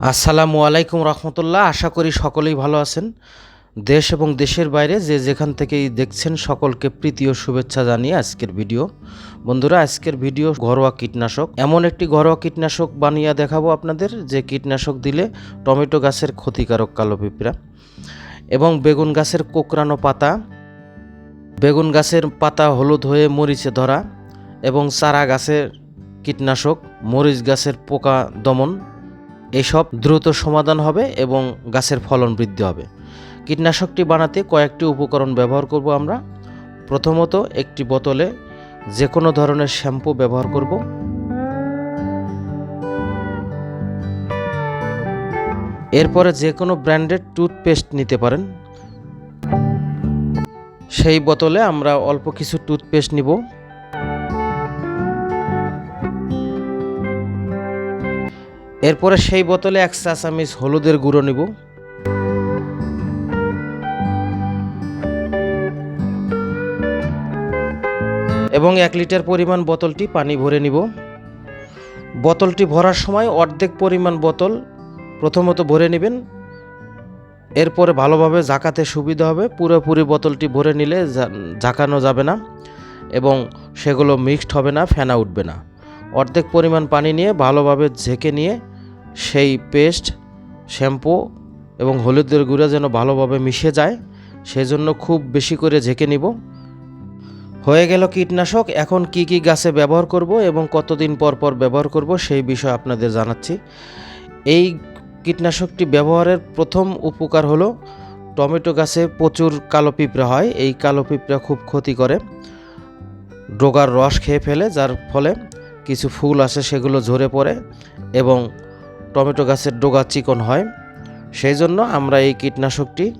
আসসালামু আলাইকুম রহমতুল্লাহ। আশা করি সকলেই ভালো আছেন। দেশ এবং দেশের বাইরে যে যেখান থেকেই দেখছেন সকলকে প্রীতি ও শুভেচ্ছা জানিয়ে আজকের ভিডিও। বন্ধুরা, আজকের ভিডিও ঘরোয়া কীটনাশক। এমন একটি ঘরোয়া কীটনাশক বানিয়ে দেখাবো আপনাদের, যে কীটনাশক দিলে টমেটো গাছের ক্ষতিকারক কালো পিঁপড়া এবং বেগুন গাছের কোকড়ানো পাতা, বেগুন গাছের পাতা হলুদ হয়ে মরিচে ধরা এবং চারা গাছের কীটনাশক, মরিচ গাছের পোকা দমন এসব দ্রুত সমাধান হবে এবং গাছের ফলন বৃদ্ধি হবে। কীটনাশকটি বানাতে কয়েকটি উপকরণ ব্যবহার করব আমরা। প্রথমত একটি বোতলে যে কোনো ধরনের শ্যাম্পু ব্যবহার করব। এরপরে যে কোনো ব্র্যান্ডের টুথপেস্ট নিতে পারেন। সেই বোতলে আমরা অল্প কিছু টুথপেস্ট নিব। এরপরে সেই বোতলে এক চা চামিচ হলুদের গুঁড়ো নিব। এবং এক লিটার পরিমাণ বোতলটি পানি ভরে নিব। বোতলটি ভরার সময় অর্ধেক পরিমাণ বোতল প্রথমত ভরে নেবেন। এরপরে ভালোভাবে ঝাঁকাতে সুবিধা হবে। পুরোপুরি বোতলটি ভরে নিলে ঝাঁকানো যাবে না এবং সেগুলো মিক্সড হবে না, ফেনা উঠবে না। অর্ধেক পরিমাণ পানি নিয়ে ভালোভাবে ঝেঁকে নিয়ে সেই পেস্ট, শ্যাম্পু এবং হলুদের গুঁড়া যেন ভালোভাবে মিশে যায়, সেজন্য খুব বেশি করে ঝেঁকে নিব। হয়ে গেল কীটনাশক, এখন কি কি গাছে ব্যবহার করব এবং কতদিন পর পর ব্যবহার করব সেই বিষয়ে আপনাদের জানাচ্ছি। এই কীটনাশকটি ব্যবহারের প্রথম উপকার হলো, টমেটো গাছে প্রচুর কালো পিঁপড়া হয়, এই কালো পিঁপড়া খুব ক্ষতি করে। ডোগার রস খেয়ে ফেলে, যার ফলে কিছু ফুল আসে সেগুলো ঝরে পড়ে এবং টমেটো গাছের ডোগা চিকন হয়। সেই জন্য আমরা এই কীটনাশকটি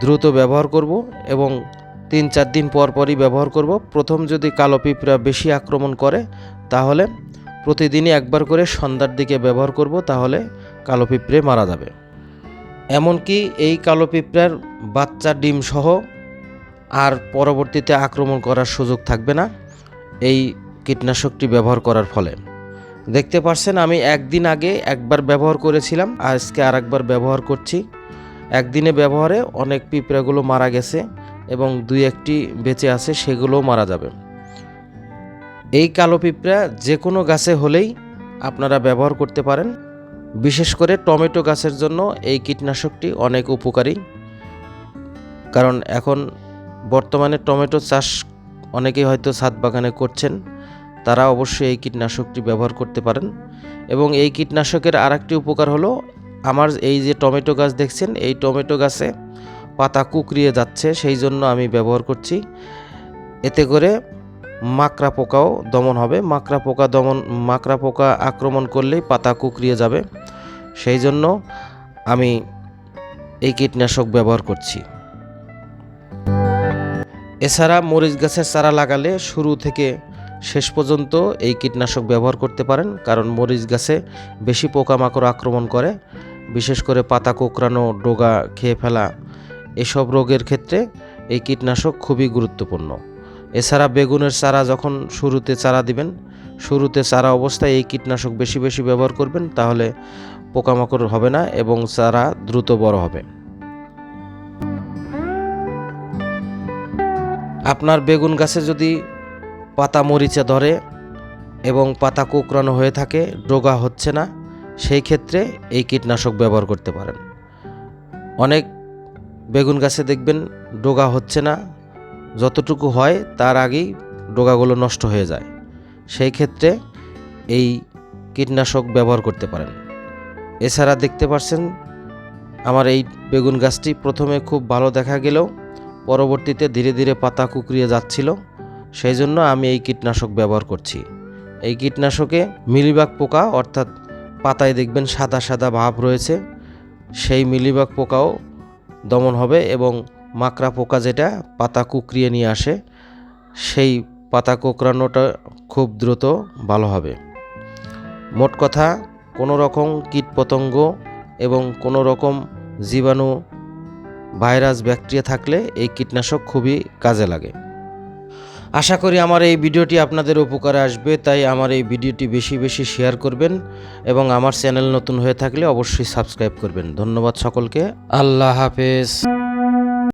দ্রুত ব্যবহার করব এবং তিন চার দিন পর পরই ব্যবহার করব। প্রথম যদি কালো পিঁপড়া বেশি আক্রমণ করে, তাহলে প্রতিদিনই একবার করে সন্ধ্যার দিকে ব্যবহার করব, তাহলে কালো পিঁপড়ে মারা যাবে। এমনকি এই কালো পিঁপড়ার বাচ্চা ডিম সহ আর পরবর্তীতে আক্রমণ করার সুযোগ থাকবে না। এই কীটনাশকটি ব্যবহার করার ফলে। দেখতে পাচ্ছেন আমি একদিন আগে একবার ব্যবহার করেছিলাম, আজকে আর একবার ব্যবহার করছি। একদিনে ব্যবহারে অনেক পিঁপড়াগুলো মারা গেছে এবং দুই একটি বেঁচে আছে, সেগুলোও মারা যাবে। এই কালো পিঁপড়া যে কোনো গাছে হলেই আপনারা ব্যবহার করতে পারেন। বিশেষ করে টমেটো গাছের জন্য এই কীটনাশকটি অনেক উপকারী। কারণ এখন বর্তমানে টমেটো চাষ অনেকেই হয়তো ছাদ বাগানে করছেন। তারা অবশ্যই এই কীটনাশকটি ব্যবহার করতে পারেন। এবং এই কীটনাশকের আরেকটি উপকার হলো, আমার এই যে টমেটো গাছ দেখছেন, এই টমেটো গাছে পাতা কুকরিয়ে যাচ্ছে, সেই জন্য আমি ব্যবহার করছি। এতে করে মাকড়া পোকাও দমন হবে। মাকড়া পোকা দমন, মাকড়া পোকা আক্রমণ করলেই পাতা কুকরিয়ে যাবে। সেই জন্য আমি এই কীটনাশক ব্যবহার করছি। এছাড়া মরিচ গাছের চারা লাগালে শুরু থেকে শেষ পর্যন্ত এই কীটনাশক ব্যবহার করতে পারেন, কারণ মরিচ গাছে বেশি পোকামাকড় আক্রমণ করে। বিশেষ করে পাতা, কোঁকড়ানো, ডোগা খেয়ে ফেলা, এসব রোগের ক্ষেত্রে এই কীটনাশক খুবই গুরুত্বপূর্ণ। এছাড়া বেগুনের চারা যখন শুরুতে চারা দিবেন, শুরুতে চারা অবস্থায় এই কীটনাশক বেশি বেশি ব্যবহার করবেন, তাহলে পোকামাকড় হবে না এবং চারা দ্রুত বড় হবে। আপনার বেগুন গাছে যদি পাতা মরিচে ধরে এবং পাতা কোঁকড়ানো হয়ে থাকে, ডোগা হচ্ছে না, সেই ক্ষেত্রে এই কীটনাশক ব্যবহার করতে পারেন। অনেক বেগুন গাছে দেখবেন ডোগা হচ্ছে না, যতটুকু হয় তার আগেই ডোগাগুলো নষ্ট হয়ে যায়। সেই ক্ষেত্রে এই কীটনাশক ব্যবহার করতে পারেন। এছাড়া দেখতে পাচ্ছেন আমার এই বেগুন গাছটি প্রথমে খুব ভালো দেখা গেলেও পরবর্তীতে ধীরে ধীরে পাতা কুকরিয়ে যাচ্ছিল। সেই জন্য আমি এই কীটনাশক ব্যবহার করছি। এই কীটনাশকে মিলিবাগ পোকা, অর্থাৎ পাতায় দেখবেন সাদা সাদা ভাব রয়েছে, সেই মিলিবাগ পোকাও দমন হবে এবং মাকড়া পোকা যেটা পাতা কুকরিয়ে নিয়ে আসে, সেই পাতা কোঁকড়ানোটা খুব দ্রুত ভালো হবে। মোট কথা, কোনো রকম কীটপতঙ্গ এবং কোনো রকম জীবাণু ভাইরাস, ব্যাকটেরিয়া থাকলে এই কীটনাশক খুবই কাজে লাগে। আশা করি আমার এই ভিডিওটি আপনাদের উপকারে আসবে, তাই আমার এই ভিডিওটি বেশি বেশি শেয়ার করবেন এবং আমার চ্যানেল নতুন হয়ে থাকলে অবশ্যই সাবস্ক্রাইব করবেন। ধন্যবাদ সকলকে। আল্লাহ হাফেজ।